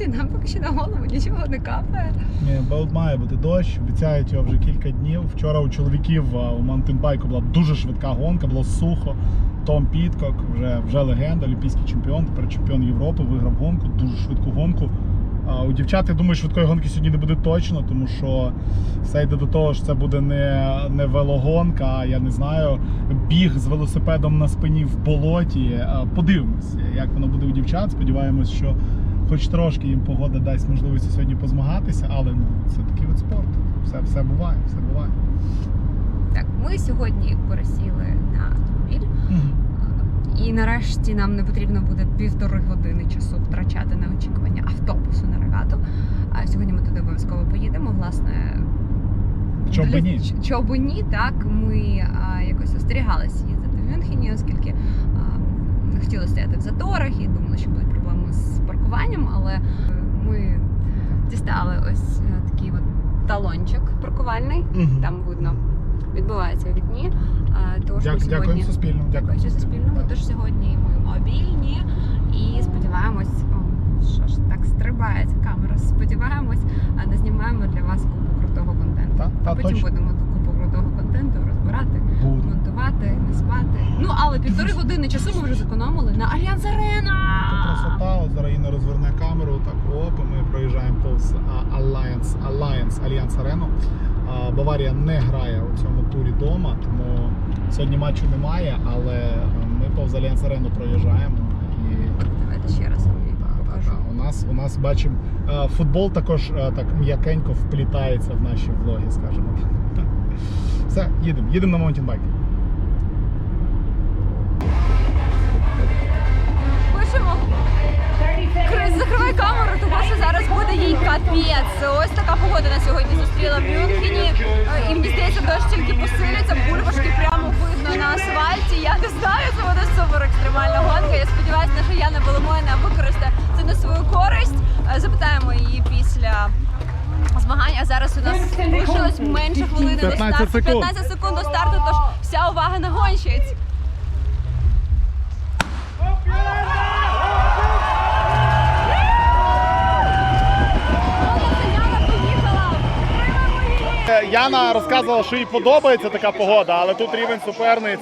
машинці, нам поки що на голову нічого не капає. Ні, бо має бути дощ, обіцяють його вже кілька днів. Вчора у чоловіків у маунтинбайку була дуже швидка гонка, було сухо. Том Підкок, вже, вже легенда, олімпійський чемпіон, тепер чемпіон Європи, виграв гонку, дуже швидку гонку. А у дівчат, я думаю, швидкої гонки сьогодні не буде точно, тому що все йде до того, що це буде не, не велогонка, а я не знаю, біг з велосипедом на спині в болоті. Подивимось, як воно буде у дівчат. Сподіваємось, що хоч трошки їм погода дасть можливість сьогодні позмагатися, але ну це такий вид спорту. Все, все буває, все буває. Так, ми сьогодні пересіли на автомобіль. І нарешті нам не потрібно буде півтори години часу втрачати на очікування автобусу на регату. А сьогодні ми туди обов'язково поїдемо. Власне, для- ні? ч- чого б ні, так ми а, якось остерігалися їздити в Мюнхені, оскільки хотіли стояти в заторах і думали, що будуть проблеми з паркуванням, але е, ми дістали ось е, такий от талончик паркувальний. Мгм. Там видно, відбувається у вікні. А, Тож ми сьогодні... Дякуємо Суспільному. Дякую. Дякую Суспільному. Тож сьогодні ми мобільні і сподіваємось, о, що ж так стрибає ця камера. Сподіваємось, а не знімаємо для вас купу крутого контенту. Та, та, потім точно. будемо контенту розбирати, Буду. монтувати, не спати. Ну але півтори години часу ми вже зекономили на Альянс Арена. Красота, от зараз Інна розверне камеру, так оп, і ми проїжджаємо повз Alliance, Alliance, Альянс Арену. А, Баварія не грає у цьому турі вдома, тому сьогодні матчу немає, але ми повз Альянс Арену проїжджаємо. І Давайте ще раз вам покажу. та, у нас у нас бачимо е, футбол також е, так м'якенько вплітається в наші влоги, скажімо так. Все, їдемо, їдемо на маунтінбайк. Пишемо. Крис, закривай камеру, тому що зараз буде їй капець. Ось така погода на сьогодні зустріла в Мюнхені. Е, І мені здається, дощ тільки посилиться, бульбашки прямо видно на асфальті. Я не знаю, це буде супер екстремальна гонка. Я сподіваюся, що Яна Воломойна використає це на свою користь. Е, Запитаємо її після. Змагань, а зараз у нас лишилось менше хвилини до 15 старту. секунд. 15 секунд до старту, тож вся увага на гонщиць. Яна розказувала, що їй подобається така погода, але тут рівень суперниць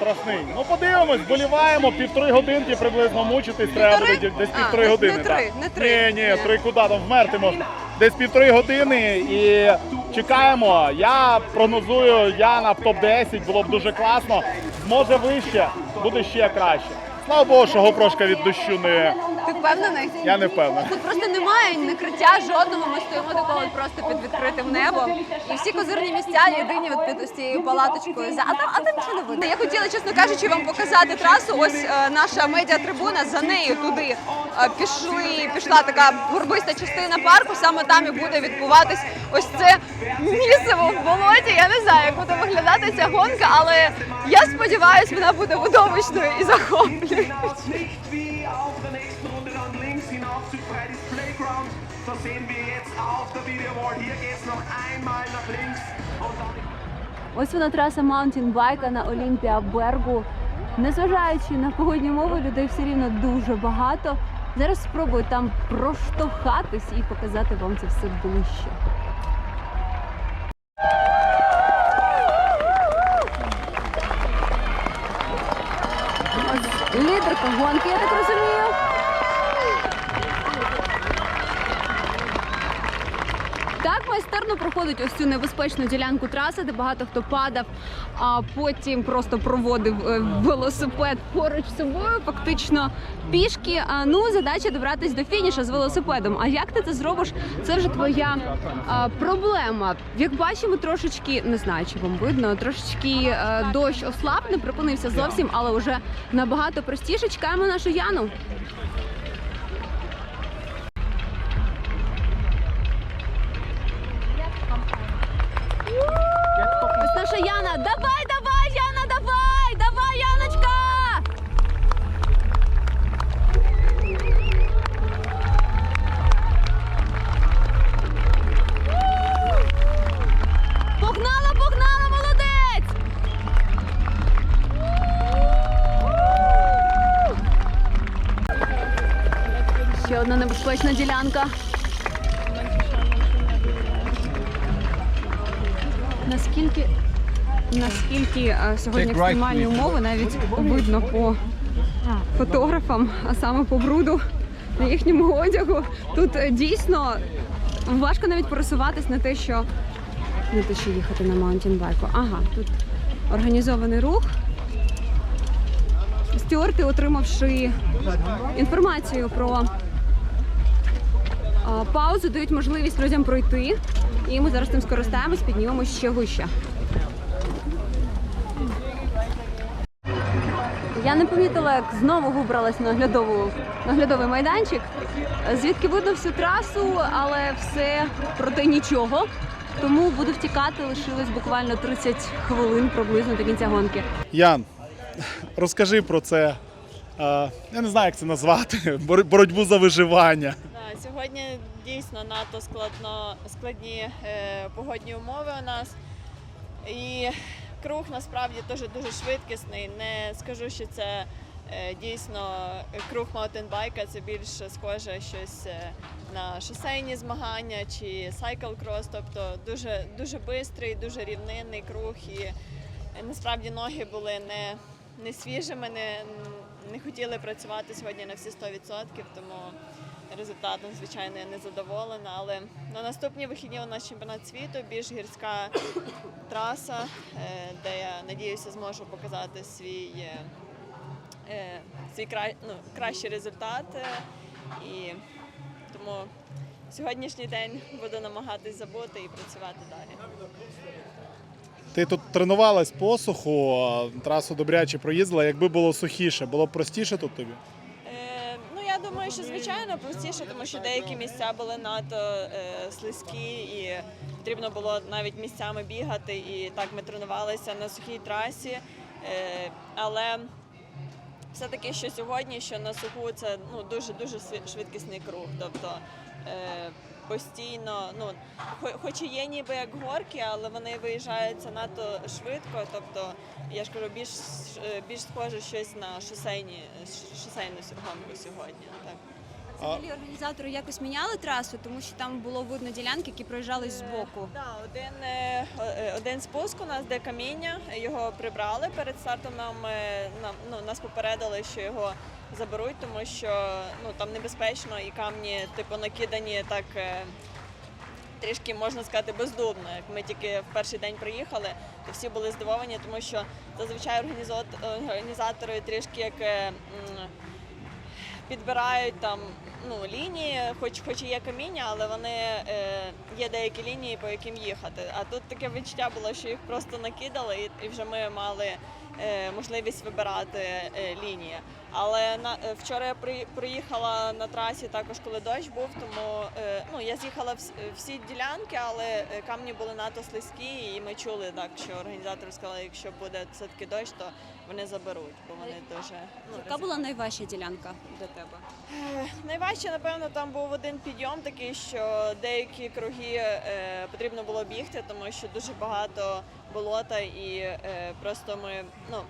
страшний. Ну подивимось, боліваємо півтори годинки приблизно мучитись. Треба буде десь півтори години. не три, не три. Ні, ні, три куди там вмерти можна. Десь півтори години і чекаємо. Я прогнозую Яна в топ-10, було б дуже класно. Може вище, буде ще краще. Слава Богу, що гопрошка від дощу не. Ти впевнений? Я не впевнений. Тут просто немає накриття жодного. Ми стоїмо такого просто під відкритим небом. І всі козирні місця єдині от під ось цією палаточкою. За а там, а там нічого не видно. Я хотіла, чесно кажучи, вам показати трасу. Ось е, наша медіатрибуна за нею туди е, пішли. Пішла така горбиста частина парку. Саме там і буде відбуватись ось це місиво в болоті. Я не знаю, як буде виглядати ця гонка, але я сподіваюся, вона буде видовищною і захоплюючою. So sehen wir jetzt auf der Videowall. Hier geht's noch einmal nach links und dann Ось вона траса маунтінбайка на Олімпіа Бергу. Незважаючи на погодні умови, людей все рівно дуже багато. Зараз спробую там проштовхатись і показати вам це все ближче. Лідерка гонки, я так розумію. Так майстерно проходить ось цю небезпечну ділянку траси, де багато хто падав, а потім просто проводив е, велосипед поруч з собою, фактично пішки. А ну задача добратись до фініша з велосипедом. А як ти це зробиш? Це вже твоя а, проблема. Як бачимо, трошечки не знаю, чи вам видно, трошечки е, дощ ослаб, не припинився зовсім, але вже набагато простіше. Чекаємо нашу Яну. Одна небезпечна ділянка. Наскільки, наскільки е, сьогодні екстремальні умови навіть видно по фотографам, а саме по бруду на їхньому одягу. Тут е, дійсно важко навіть пересуватись на те, що не те, що їхати на маунтінбайку. Ага, тут організований рух. Стюарти, отримавши інформацію про паузу, дають можливість людям пройти. І ми зараз тим скористаємось, піднімемось ще вище. Я не помітила, як знову вибралась на оглядову, на оглядовий майданчик, звідки видно всю трасу, але все проте нічого. Тому буду втікати, лишилось буквально 30 хвилин приблизно до кінця гонки. Ян, розкажи про це. Я не знаю, як це назвати. бор- Боротьбу за виживання. Сьогодні дійсно надто складно, складні е, погодні умови у нас. І круг насправді теж дуже швидкісний. Не скажу, що це е, дійсно круг маунтенбайка, це більше схоже щось е, на шосейні змагання чи сайкл-крос, тобто дуже, дуже бистрий, дуже рівнинний круг. І насправді ноги були не, не свіжими, не, не хотіли працювати сьогодні на всі 100%, тому результатом, звичайно, я не задоволена. Але на наступні вихідні у нас чемпіонат світу, більш гірська траса, е, де я надіюся зможу показати свій, е, е, свій ну, кращий результат. І тому сьогоднішній день буду намагатись забути і працювати далі. Ти тут тренувалась посуху, трасу добряче проїздила. Якби було сухіше, було б простіше тут тобі? Що звичайно простіше, тому що деякі місця були надто е, слизькі і потрібно було навіть місцями бігати. І так ми тренувалися на сухій трасі. Е, але все-таки що сьогодні, що на суху це ну дуже дуже швидкісний круг. Тобто е, постійно, ну хо- хоч і є ніби як горки, але вони виїжджаються надто швидко. Тобто, я ж кажу, більш е, більш схоже щось на шосейні шосейну гонку сьогодні. Так. Взагалі організатори якось міняли трасу, тому що там було видно ділянки, які проїжджали збоку. Так, один, е, е, один спуск у нас, де каміння, його прибрали перед стартом. Нам, е, нам ну, нас попередили, що його заберуть, тому що ну там небезпечно і камні, типу, накидані так. е, Трішки можна сказати бездумно. Як ми тільки в перший день приїхали, то всі були здивовані, тому що зазвичай організат- організатори трішки як е, підбирають там ну, лінії, хоч хоч і є каміння, але вони е, є деякі лінії, по яким їхати. А тут таке відчуття було, що їх просто накидали, і, і вже ми мали можливість вибирати е, лінії. Але на е, вчора я при, приїхала на трасі також, коли дощ був, тому е, ну я з'їхала вс- всі ділянки, але е, камні були надто слизькі, і ми чули так, що організатори сказали, якщо буде все таки дощ, то вони заберуть, бо вони дуже ну, Яка була найважча ділянка для тебе? Е, Найважче, напевно, там був один підйом такий, що деякі круги е, потрібно було бігти, тому що дуже багато болота і е, просто ми ну.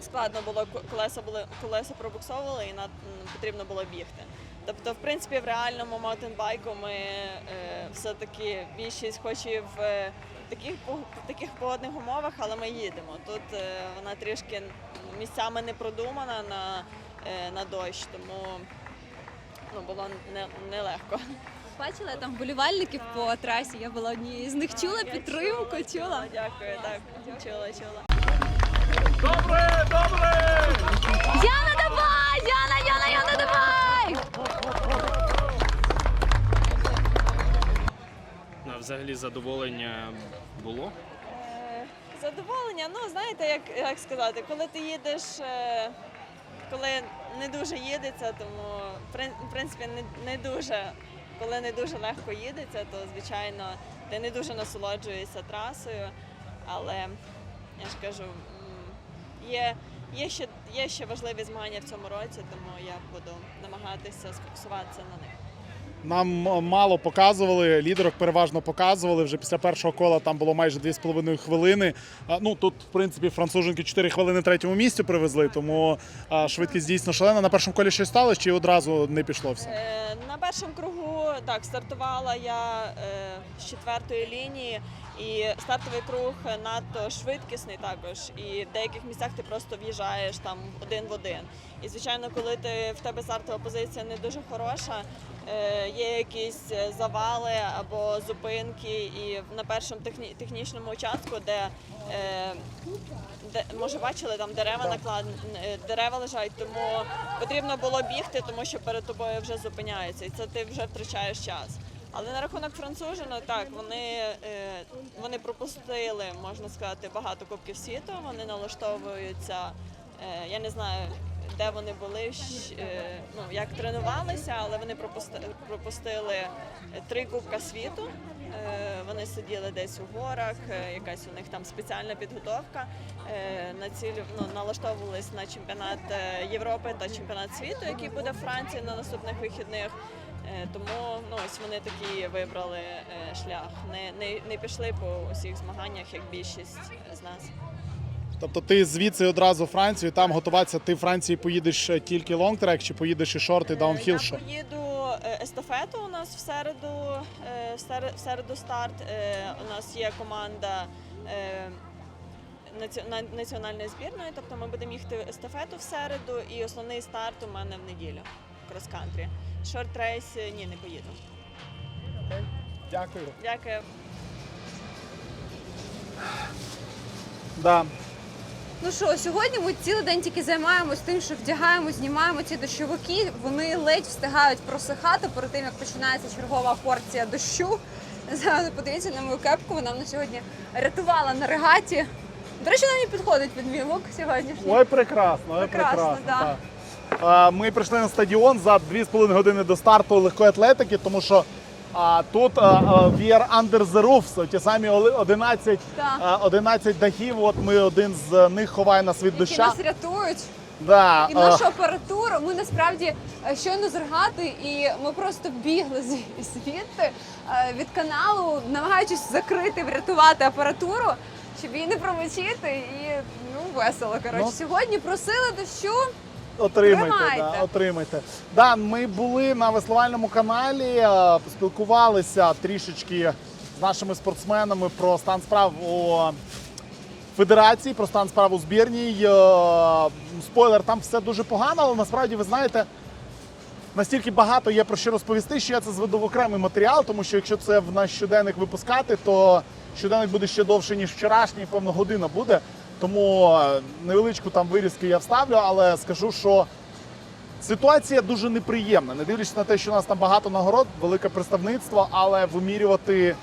Складно було колеса були колеса пробуксовували і над, м, потрібно було бігти. Тобто, в принципі, в реальному маунтенбайку ми е, все-таки більшість, хоч і в е, таких таких погодних умовах, але ми їдемо. Тут е, вона трішки місцями не продумана на, е, на дощ, тому було не- нелегко. Бачила там вболівальників по трасі. Я була однією з них. Чула підтримку, чула. Дякую, так, чула, чула. Добре, добре! Яна, давай! Яна, Яна, Яна, давай! А взагалі задоволення було? Е, Задоволення, ну знаєте, як, як сказати, коли ти їдеш, е, коли не дуже їдеться, тому в прин- принципі не, не дуже, коли не дуже легко їдеться, то звичайно ти не дуже насолоджуєшся трасою. Але я ж кажу, є, є, ще, є ще важливі змагання в цьому році, тому я буду намагатися сфокусуватися на них. Нам мало показували, лідерок переважно показували. Вже після першого кола там було майже 2,5 хвилини. Ну тут, в принципі, француженки 4 хвилини третьому місцю привезли, тому швидкість дійсно шалена. На першому колі щось сталося чи одразу не пішло все? Е, На першому кругу так стартувала я е, з четвертої лінії, і стартовий круг надто швидкісний також. І в деяких місцях ти просто в'їжджаєш там один в один. І звичайно, коли ти в тебе стартова позиція не дуже хороша, е, є якісь завали або зупинки, і на першому техні- технічному участку, де е, де може бачили там дерева наклад е, дерева лежать, тому потрібно було бігти, тому що перед тобою вже зупиняються, і це ти вже втрачаєш час. Але на рахунок францужину, так вони, е, вони пропустили, можна сказати, багато кубків світу. Вони налаштовуються. е, я не знаю, де вони були, е, ну як тренувалися, але вони пропусти, пропустили три кубка світу. Вони сиділи десь у горах, якась у них там спеціальна підготовка. Е, На цілю ну, налаштовувались на чемпіонат Європи та чемпіонат світу, який буде в Франції на наступних вихідних. Е, Тому ну ось вони такі вибрали е, шлях. Не, не, не пішли по усіх змаганнях, як більшість з нас. Тобто ти звідси одразу Францію, там готуватися. Ти в Франції поїдеш е, тільки лонгтрек чи поїдеш і шорт, і даунхіл? Я поїду естафету. У нас в середу, в середу старт. У нас є команда наці- на- національної збірної. Тобто ми будемо їхати естафету в середу, і основний старт у мене в неділю. Крос-кантрі. Шорт-рейс е, ні, не поїду. Дякую. Дякую. Да. Ну що, сьогодні ми цілий день тільки займаємось тим, що вдягаємо, знімаємо ці дощовики. Вони ледь встигають просихати перед тим, як починається чергова порція дощу. Зараз подивіться на мою кепку, вона мене сьогодні рятувала на регаті. До речі, вона мені підходить під мій лук сьогоднішній. Ой, прекрасно, ой, Прекрасно, прекрасно. да. так. А, Ми прийшли на стадіон за 2,5 години до старту легкої атлетики, тому що а, тут are under the roofs, ті самі 11, Так. а, 11 дахів. От ми один з них ховає нас від Які доща. нас рятують. Да, І нашу апаратуру ми насправді е, щойно з і ми просто бігли зві- звідти е, від каналу, намагаючись закрити, врятувати апаратуру, щоб її не промочити. І ну весело. Коротше, Ну. сьогодні просили дощу. Отримайте, Тримайте. да, отримайте. Да, ми були на веслувальному каналі, е, спілкувалися трішечки з нашими спортсменами про стан справ у федерації, про стан справ у збірній. Е, Спойлер, там все дуже погано, але насправді ви знаєте. Настільки багато є про що розповісти, що я це зведу в окремий матеріал, тому що якщо це в наш щоденник випускати, то щоденник буде ще довше, ніж вчорашній, певно, година буде. Тому е, невеличку там вирізки я вставлю, але скажу, що ситуація дуже неприємна. Не дивлячись на те, що у нас там багато нагород, велике представництво, але вимірювати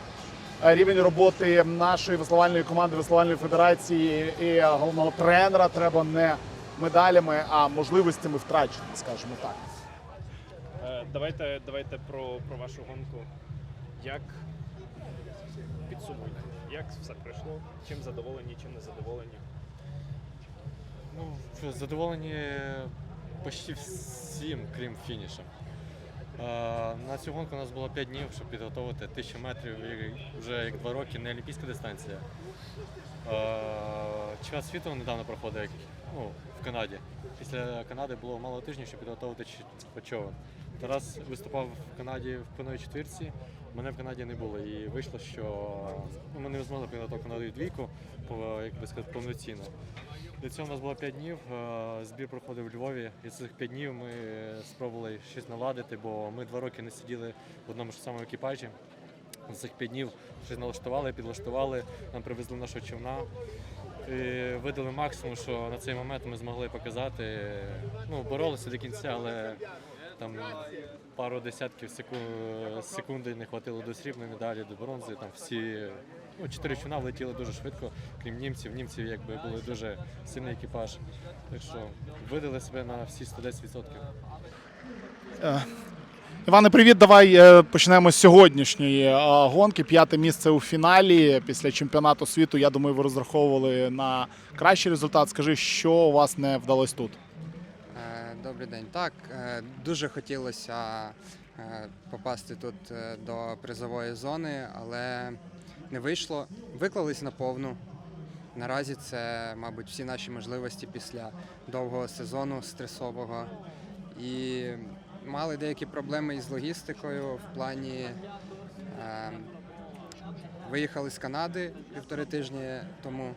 е, рівень роботи нашої веслувальної команди, веслувальної федерації і головного тренера треба не медалями, а можливостями втраченими, скажімо так. Е, Давайте, давайте про, про вашу гонку. Як підсумуйте, як все пройшло? Чим задоволені, чим не задоволені? Ну, задоволені почти всім, крім фінішу. Е, На цю гонку у нас було 5 днів, щоб підготувати 1000 метрів і вже як 2 роки не олімпійська дистанція. Чемпіонат світу недавно проходив ну, в Канаді. Після Канади було мало тижнів, щоб підготувати човен. Тарас виступав в Канаді в певної четвірці, мене в Канаді не було. І вийшло, що ну, ми не змогли підготувати Канаду двійку, як би сказати, повноцінно. Для цього у нас було 5 днів. е, Збір проходив у Львові. І цих 5 днів ми спробували щось наладити, бо ми два роки не сиділи в одному ж самому екіпажі. За цих 5 днів щось налаштували, підлаштували, нам привезли нашого човна. І видали максимум, що на цей момент ми змогли показати. Ну, боролися до кінця, але там пару десятків секу- секунди не хватило до срібної медалі, до бронзи. Там всі ну, чотири човна влетіли дуже швидко, крім німців. Німців якби були дуже сильний екіпаж. Так що видали себе на всі 110%. Іване, привіт. Давай е, почнемо з сьогоднішньої е, гонки. П'яте місце у фіналі після чемпіонату світу. Я думаю, ви розраховували на кращий результат. Скажи, що у вас не вдалося тут? Е, Добрий день. Так, е, дуже хотілося е, попасти тут е, до призової зони, але не вийшло. Виклались на повну. Наразі це, мабуть, всі наші можливості після довгого сезону стресового. І мали деякі проблеми із логістикою в плані. е, Виїхали з Канади півтори тижні тому,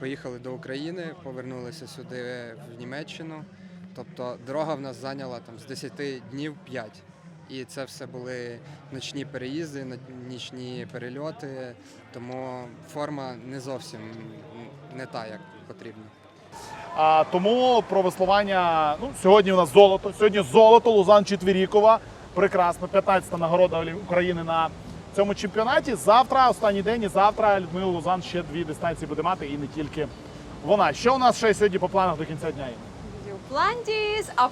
поїхали до України, повернулися сюди в Німеччину. Тобто дорога в нас зайняла там з 10 днів 5. І це все були ночні переїзди, нічні перельоти, тому форма не зовсім не та, як потрібно. А, тому про веслування. Ну, сьогодні у нас золото. Сьогодні золото Лузан Четвірікова. Прекрасно, 15-та нагорода України на цьому чемпіонаті. Завтра, останній день, і завтра Людмила Лузан ще дві дистанції буде мати, і не тільки вона. Що у нас ще сьогодні по планах до кінця дня? Є? Юпландіс, а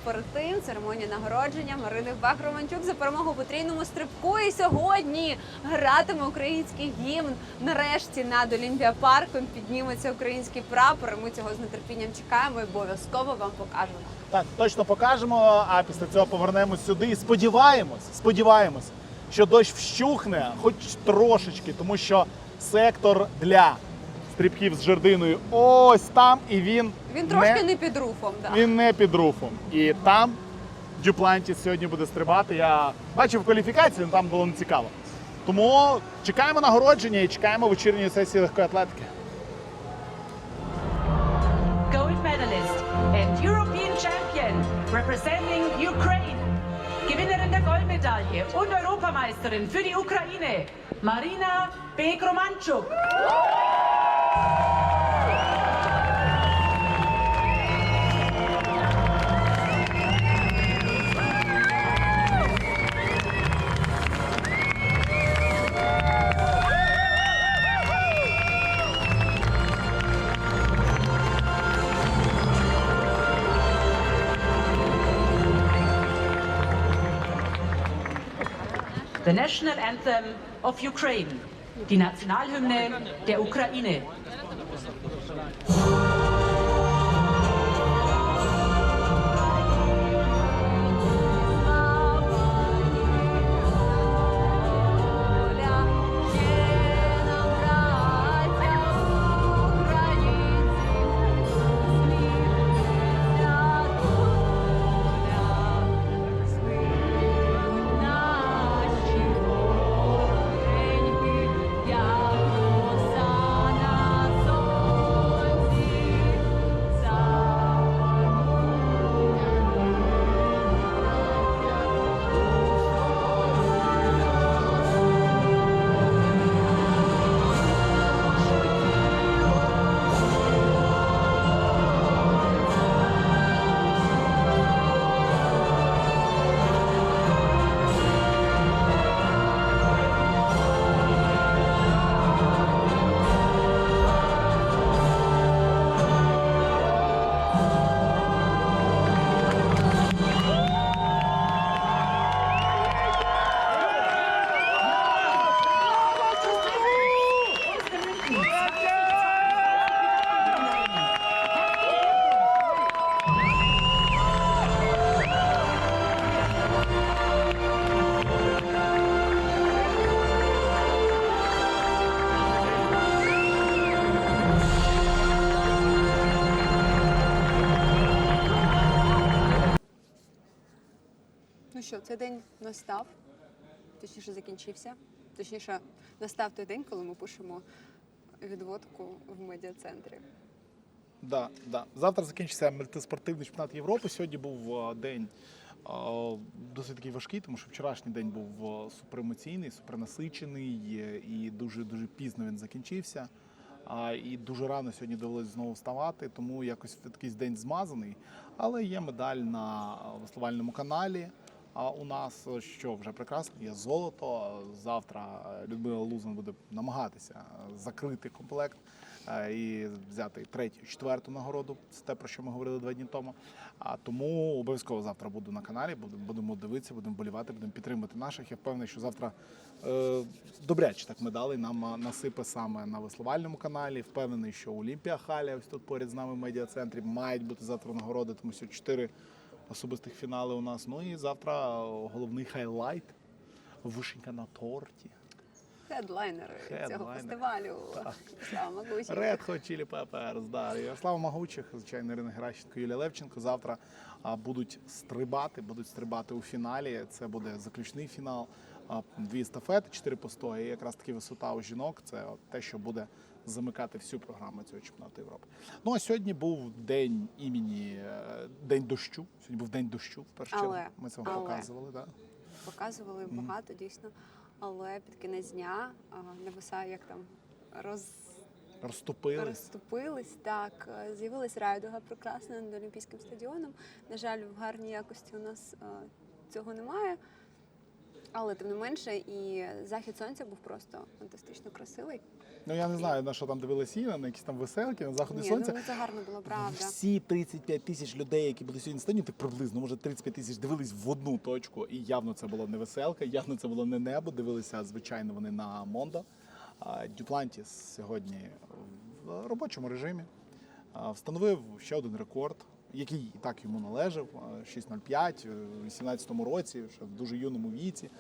церемонія нагородження Марини Бах-Романчук за перемогу потрійному стрибку. І сьогодні гратиме український гімн. Нарешті над Олімпіапарком підніметься український прапор. Ми цього з нетерпінням чекаємо і обов'язково вам покажемо. Так, точно покажемо, а після цього повернемось сюди і сподіваємось, сподіваємось, що дощ вщухне хоч трошечки, тому що сектор для стрибків з жердиною ось там, і він, Він трошки не під руфом. Да. він не під руфом. І там Дюплантіс сьогодні буде стрибати. Я бачив кваліфікацію, але там було не цікаво. Тому чекаємо нагородження і чекаємо вечірньої сесії легкої атлетики. gold medalist and European champion representing Ukraine. Gewinnerin der Goldmedaille und Europameisterin für die Ukraine, Marina Begromanczuk. The national anthem of Ukraine, die Nationalhymne der Ukraine. Yeah. Настав, точніше закінчився. Точніше, настав той день, коли ми пишемо відводку в медіа-центрі. Да, да. Завтра закінчиться мультиспортивний чемпіонат Європи. Сьогодні був е, день е, досить такий важкий, тому що вчорашній день був е, суперемоційний, супернасичений і дуже дуже пізно він закінчився. А, і дуже рано сьогодні довелося знову вставати, тому якось такий день змазаний. Але є медаль на веслувальному каналі. А у нас е, що вже прекрасно, є золото. Завтра е, Людмила Лузан буде намагатися закрити комплект е, і взяти третю, четверту нагороду. Це те, про що ми говорили два дні тому. А тому обов'язково завтра буду на каналі. Будемо дивитися, будемо болівати, будемо підтримувати наших. Я впевнений, що завтра е, добряче так медалей нам насипе саме на веслувальному каналі. Впевнений, що Олімпія Халя, ось тут поряд з нами в медіа-центрі, мають бути завтра нагороди, тому що чотири особистих фінали у нас. Ну і завтра головний хайлайт. Вишенька на торті. Хедлайнери цього фестивалю. Слава. Red Hot Chili Peppers, да. Ярослава Магучих, звичайно, Ірина Геращенко, Юлія Левченко. Завтра будуть стрибати, будуть стрибати у фіналі. Це буде заключний фінал. Дві естафети, чотири постої. І якраз таки висота у жінок. Це те, що буде замикати всю програму цього чемпіонату Європи. Ну а сьогодні був день імені е, День дощу. Сьогодні був день дощу. В першу чергу. Ми це вам але- показували. Да? Показували багато дійсно. Але під кінець дня небеса як там роз... Розступились. розступились. Так, е, з'явилась райдуга прекрасна над Олімпійським стадіоном. На жаль, в гарній якості у нас е, цього немає. Але тим не менше, і захід сонця був просто фантастично красивий. Ну я не знаю, на що там дивилися на якісь там веселки, на заходи Ні, сонця. ну це гарно було, правда. Всі 35 тисяч людей, які були сьогодні на стадіоні, так приблизно, може 35 тисяч дивились в одну точку. І явно це було не веселка, явно це було не небо. Дивилися, звичайно, вони на Мондо. Дюплантіс сьогодні в робочому режимі встановив ще один рекорд, який і так йому належав. а, 6.05 у 18-му році, ще в дуже юному віці.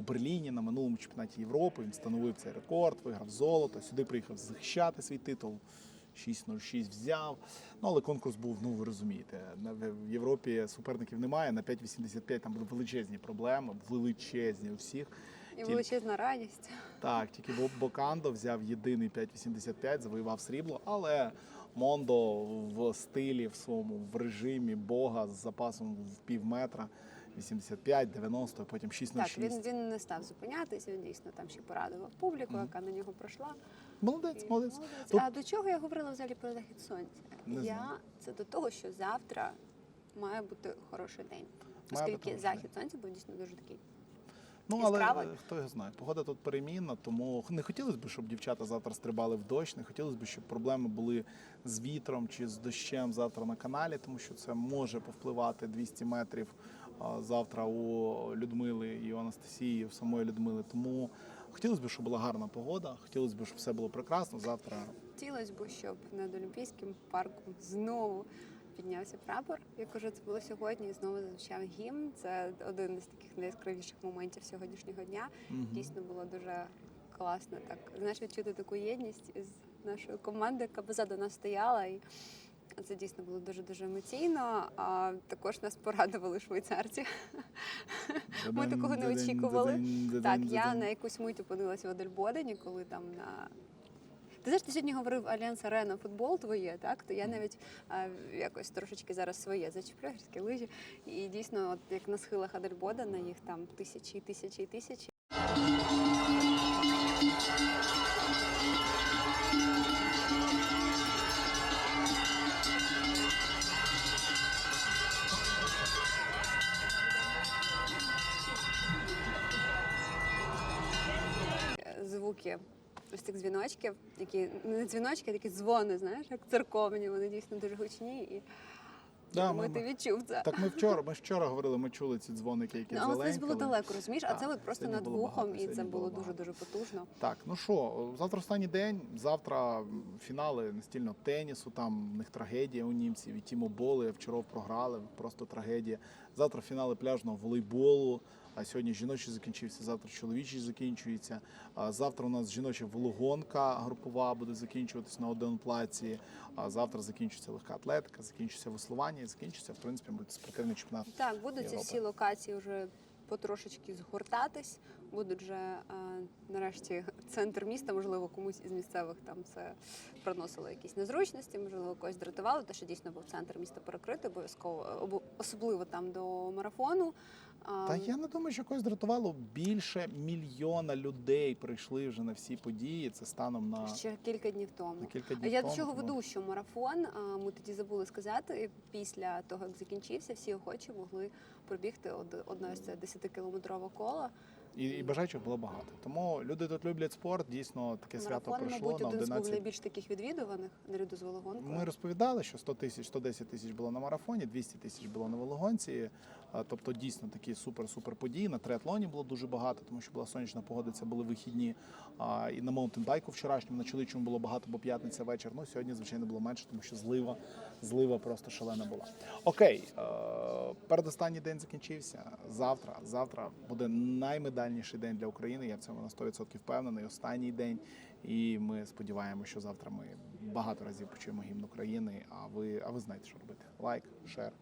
У Берліні на минулому чемпіонаті Європи він встановив цей рекорд, виграв золото. Сюди приїхав захищати свій титул. 6.06 взяв. Ну але конкурс був, ну ви розумієте, в Європі суперників немає. На 5.85 там були величезні проблеми, величезні у всіх. І Тільки- величезна радість. Так, тільки Бокандо взяв єдиний 5.85, завоював срібло, але Мондо в стилі, в своєму в режимі Бога з запасом в пів метра, 85, 90, потім 6.06. Так, він, він не став зупинятися, він дійсно там ще порадував публіку, яка на нього пройшла. Молодець, І молодець. молодець. Тут- А до чого я говорила взагалі про захід сонця? Не я знаю. це до того, що завтра має бути хороший день. Має бути Оскільки хороший захід сонця був дійсно дуже такий. Ну, але е, хто його знає, погода тут перемінна, тому не хотілося б, щоб дівчата завтра стрибали в дощ, не хотілося б, щоб проблеми були з вітром чи з дощем завтра на каналі, тому що це може повпливати 200 метрів завтра у Людмили і у Анастасії, у самої Людмили. Тому хотілося б, щоб була гарна погода, хотілося б, щоб все було прекрасно. Завтра Хотілося б, щоб над Олімпійським парком знову піднявся прапор, як уже це було сьогодні, і знову зазвучав гімн. Це один із таких найяскравіших моментів сьогоднішнього дня. Дійсно було дуже класно так. Знаєш, відчути таку єдність із нашою командою, яка позаду нас стояла. І це дійсно було дуже дуже емоційно. А також нас порадували швейцарці. Ми такого не очікували. Так, я на якусь мить опинилася в Адельбодені, коли там на. Ти знаєш, ти сьогодні говорив Альянс Арена футбол твоє, так? То я навіть а, якось трошечки зараз своє зачеплю гірські лижі. І дійсно, от як на схилах Адельбодена, їх там тисячі, тисячі тисячі. Ось цих дзвіночків, які не дзвіночки, а такі дзвони, знаєш, як церковні, вони дійсно дуже гучні. І Да, ми- ти відчув це. Так ми вчора, ми вчора говорили, ми чули ці дзвоники, які Ну, але це було далеко, розумієш? А це от просто над вухом, і це було було дуже дуже потужно. Так, ну що, завтра останній день. Завтра фінали настільного тенісу. Там в них трагедія у німців. І Тімо Боли вчора програли. Просто трагедія. Завтра фінали пляжного волейболу. А сьогодні жіночий закінчився, завтра чоловічий закінчується. А завтра у нас жіноча велогонка групова буде закінчуватись на один плаці. А завтра закінчиться легка атлетика, закінчиться веслування, і закінчиться в принципі буде спортивний чемпіонат. Так, будуть ці Європи. всі локації вже потрошечки згортатись. Будуть вже е, нарешті центр міста, можливо, комусь із місцевих там це приносило якісь незручності, можливо, когось дратувало, те, що дійсно був центр міста перекритий, обов'язково особливо там до марафону. Та я не думаю, що когось дратувало. Більше мільйона людей прийшли вже на всі події. Це станом на, Ще кілька днів тому. на кілька днів. Я тому, до чого тому- веду, що марафон, ми тоді забули сказати, після того, як закінчився, всі охочі могли пробігти од- одне з це 10-кілометрове коло. І, і бажаючих було багато. Тому люди тут люблять спорт. Дійсно, таке свято Марафон, пройшло мабуть, на один з був найбільш таких відвідуваних наряду з велогонкою. Ми розповідали, що 100 тисяч, 110 тисяч було на марафоні, 200 тисяч було на велогонці. Тобто дійсно такі супер-супер події. На триатлоні було дуже багато, тому що була сонячна погода, це були вихідні. І на маунтинбайку вчорашньому, на чоловічому було багато, бо п'ятниця вечір. Ну сьогодні, звичайно, було менше, тому що злива, злива просто шалена була. Окей, е, передостанній день закінчився. Завтра, завтра буде наймедальніший день для України. Я в цьому на 100% впевнений. Останній день. І ми сподіваємося, що завтра ми багато разів почуємо гімн України. А ви, а ви знаєте, що робити? Лайк, шер.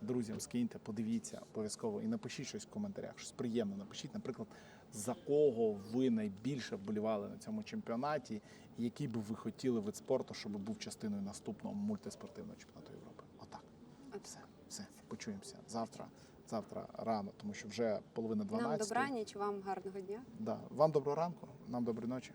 Друзям скиньте, подивіться обов'язково і напишіть щось в коментарях, щось приємне. Напишіть, наприклад, за кого ви найбільше вболівали на цьому чемпіонаті, і який би ви хотіли вид спорту, щоб був частиною наступного мультиспортивного чемпіонату Європи. Отак. Все, все, почуємося завтра. Завтра рано, тому що вже половина 12. Нам добраніч, вам гарного дня. Да. Вам доброго ранку, нам доброї ночі.